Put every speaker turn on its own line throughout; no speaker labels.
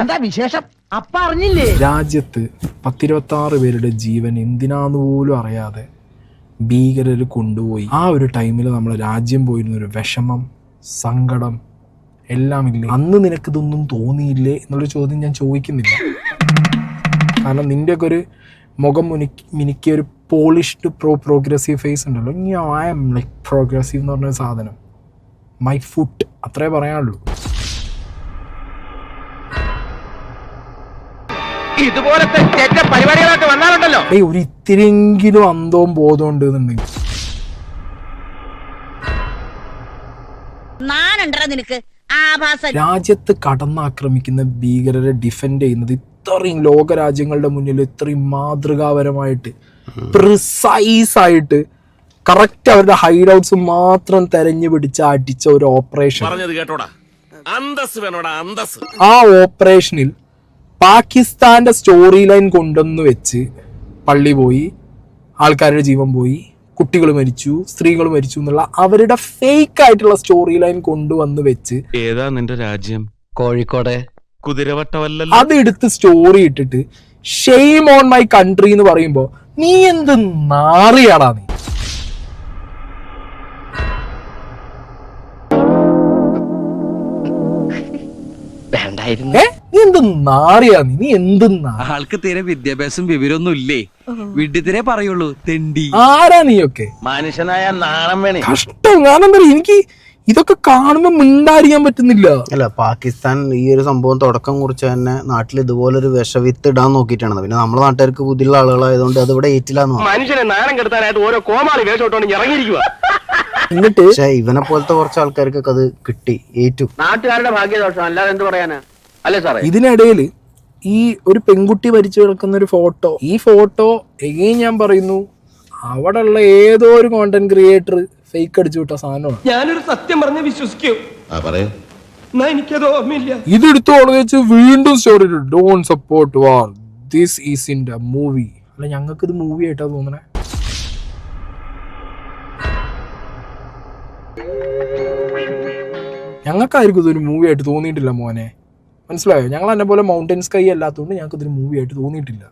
എന്താ വിശേഷം? അപ്പ അറിഞ്ഞില്ലേ?
രാജ്യത്ത് പത്തിരുപത്തി ആറ് പേരുടെ ജീവൻ എന്തിനാന്ന് പോലും അറിയാതെ ഭീകരർ കൊണ്ടുപോയി. ആ ഒരു ടൈമിൽ നമ്മളെ രാജ്യം പോയിരുന്ന ഒരു വിഷമം സങ്കടം എല്ലാം ഇല്ലേ? അന്ന് നിനക്ക് ഇതൊന്നും തോന്നിയില്ലേ എന്നുള്ള ചോദ്യം ഞാൻ ചോദിക്കുന്നില്ല. കാരണം നിന്റെയൊക്കെ ഒരു മുഖം മുനിക്ക് മിനിക്കിയ ഒരു പോളിഷ്ഡ് പ്രോ പ്രോഗ്രസീവ് ഫേസ് ഉണ്ടല്ലോ. ഇനി ഐ എം ലൈക്ക് പ്രോഗ്രസീവ് എന്ന് പറഞ്ഞ സാധനം. My foot. അത്രേ പറയാനുള്ളൂ.
ഇതുപോലത്തെ ചെറ്റ പരിപാടികളൊക്കെ വന്നാലുണ്ടല്ലോ.
ഏയ് ഒരു ഇത്തിരിയെങ്കിലും അന്തവും ബോധം ഉണ്ട് എന്നുണ്ടെങ്കിൽ
നാനുണ്ടോ നിനക്ക്. ആഭാസ
രാജ്യത്ത് കടന്നാക്രമിക്കുന്ന ഭീകരരെ ഡിഫെൻഡ് ചെയ്യുന്നത് ഇത്രയും ലോകരാജ്യങ്ങളുടെ മുന്നിൽ ഇത്രയും മാതൃകാപരമായിട്ട് പ്രിസൈസ് ആയിട്ട് കറക്റ്റ് അവരുടെ ഹൈഡ് ഔട്ട്സ് മാത്രം തെരഞ്ഞു പിടിച്ച് അടിച്ച ഒരു ഓപ്പറേഷൻ
പറഞ്ഞത് കേട്ടോടാ. അന്തസ് വേണോടാ അന്തസ്
ആ ഓപ്പറേഷനിൽ പാകിസ്ഥാന്റെ സ്റ്റോറി ലൈൻ കൊണ്ടുവന്ന് വെച്ച് പള്ളി പോയി ആൾക്കാരുടെ ജീവൻ പോയി കുട്ടികൾ മരിച്ചു സ്ത്രീകൾ മരിച്ചു എന്നുള്ള അവരുടെ ഫേക്ക് ആയിട്ടുള്ള സ്റ്റോറി ലൈൻ കൊണ്ടുവന്ന് വെച്ച്
ഏതാ നിന്റെ രാജ്യം?
കോഴിക്കോട്.
കുതിരവട്ടമല്ലല്ലോ.
അത് എടുത്ത് സ്റ്റോറി ഇട്ടിട്ട് ഷെയിം ഓൺ മൈ കൺട്രി എന്ന് പറയുമ്പോ നീ എന്ത് നാറിയാടാ നീ?
വേണ്ടായിരുന്നു
ഏ? നീ എന്ത് നാറിയാ നീ? എന്ത്
ആൾക്ക് തീരെ വിദ്യാഭ്യാസം വിവരമൊന്നും ഇല്ലേ? വിഡ്ഢിത്തിരെ പറയുള്ളൂ തെണ്ടി.
ആരാ നീയൊക്കെ?
മനുഷ്യനായ നാണം വേണേ.
കഷ്ടം. കാരണം എനിക്ക് ഇതൊക്കെ കാണുമ്പോ മിണ്ടാരിക്കാൻ പറ്റുന്നില്ല.
അല്ല പാകിസ്ഥാൻ ഈ ഒരു സംഭവം തുടക്കം കുറിച്ച് തന്നെ നാട്ടിൽ ഇതുപോലെ ഒരു വിഷവിത്ത് ഇടാൻ നോക്കിയിട്ടാണ്. പിന്നെ നമ്മുടെ നാട്ടുകാർക്ക് ബുദ്ധിയുള്ള ആളുകളായതുകൊണ്ട് അത് ഇവിടെ ഏറ്റില്ലാന്ന്
മനുഷ്യനെ നാണം കെടുത്താനായിട്ട് ഓരോ കോമാളി വേഷോട്ടോണ്ട് ഇറങ്ങിയിരിക്കുക
എന്നിട്ട്?
പക്ഷെ ഇവനെ പോലത്തെ കുറച്ച് ആൾക്കാർക്കൊക്കെ അത് കിട്ടി ഏറ്റു.
നാട്ടുകാരുടെ ഭാഗ്യദോഷം അല്ലാതെ എന്ത് പറയാനാ?
ഇതിനിടയിൽ ഈ ഒരു പെൺകുട്ടി മരിച്ചു കിടക്കുന്ന ഒരു ഫോട്ടോ ഈ ഫോട്ടോ എഗെയിൻ ഞാൻ പറയുന്നു അവിടെ ഉള്ള ഏതോ ഒരു കോണ്ടന്റ് ക്രിയേറ്റർ ഫേക്ക് അടിച്ചു വിട്ട സാധനമാണ്.
ഞാനൊരു സത്യം പറഞ്ഞ് വിശ്വസിക്കൂ. എനിക്കത് ഓർമ്മയില്ല.
ഇതെടുത്ത് വെച്ച് വീണ്ടും story don support war this is in the movie അല്ല ഞങ്ങൾക്ക് ഇത് മൂവി ആയിട്ടാ തോന്നണേ. ഞങ്ങൾക്കായിരിക്കും ഇതൊരു മൂവി ആയിട്ട് തോന്നിയിട്ടില്ല മോനെ. മനസ്സിലായോ? ഞങ്ങൾ എന്നെ പോലെ മൗണ്ടൻ സ്കൈ അല്ലാത്തതുകൊണ്ട് ഞങ്ങൾക്ക് ഇതൊരു മൂവി ആയിട്ട് തോന്നിയിട്ടില്ല.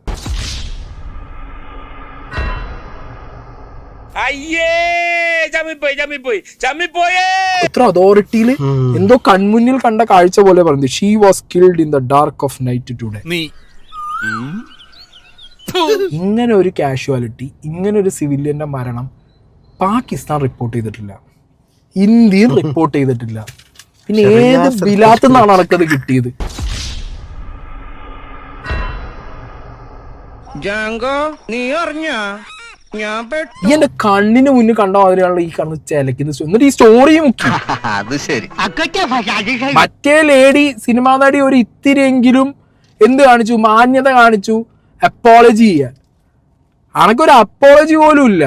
അയ്യേ ചമ്മിപ്പോയി ചമ്മിപ്പോയി ചമ്മിപ്പോയേ!
ഇത്ര അതോറിറ്റിയിൽ എന്തോ കൺമുന്നിൽ കണ്ട കാഴ്ച പോലെ പറഞ്ഞു she was killed in the dark of night today
നീ.
ഇങ്ങനെ ഒരു കാഷ്വാലിറ്റി ഇങ്ങനെ ഒരു സിവിലിയന്റെ മരണം പാകിസ്ഥാൻ റിപ്പോർട്ട് ചെയ്തിട്ടില്ല. ഇന്ത്യയും റിപ്പോർട്ട് ചെയ്തിട്ടില്ല. പിന്നെ ഏത് ബിലാത്ത് നിന്നാണ് അനക്കത് കിട്ടിയത്?
ജാങ്കോ നീ അറിഞ്ഞ? ഞാൻ
ഈ എന്റെ കണ്ണിന് മുന്നിൽ കണ്ട മാതിരിയാണല്ലോ ഈ കണ്ണ് ചെലക്കുന്ന എന്നിട്ട് ഈ സ്റ്റോറി മുക്കി.
അത് ശരി.
മറ്റേ ലേഡി സിനിമാ നടി ഒരു ഇത്തിരിയെങ്കിലും എന്ത് കാണിച്ചു? മാന്യത കാണിച്ചു. അപ്പോളജി ചെയ്യാൻ. അണക്കൊരു അപ്പോളജി പോലും ഇല്ല.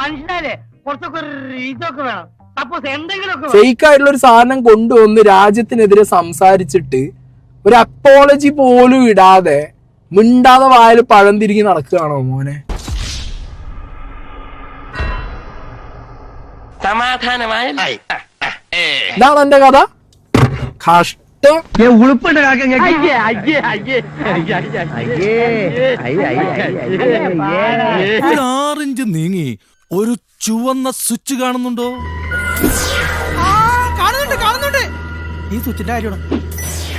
മനുഷ്യനെ കുറച്ചൊക്കെ ഒരു ഇതൊക്കെ വേണം. സപ്പോസ് എന്തെങ്കിലുമൊക്കെ വേണം.
ഫേക്ക് ആയിട്ടുള്ള ഒരു സാധനം കൊണ്ടുവന്ന് രാജ്യത്തിനെതിരെ സംസാരിച്ചിട്ട് ഒരു അപ്പോളജി പോലും ഇടാതെ മിണ്ടാതെ വായിൽ പഴം തിരികെ നടക്കുകയാണോ മോനെ ഇതാണ് എന്റെ കഥ കഷ്ടം
ഏ, ഉളുപ്പുണ്ട് കാക്ക അയ്യേ, അയ്യേ, അയ്യേ, അയ്യേ, അയ്യേ, അയ്യേ.
ഒരു ആറിഞ്ച് നീങ്ങി ഒരു ചുവന്ന സ്വിച്ച് കാണുന്നുണ്ടോ
കാണുന്നുണ്ട് കാണുന്നുണ്ട് ഈ സ്വിച്ചിന്റെ കാര്യമാണ്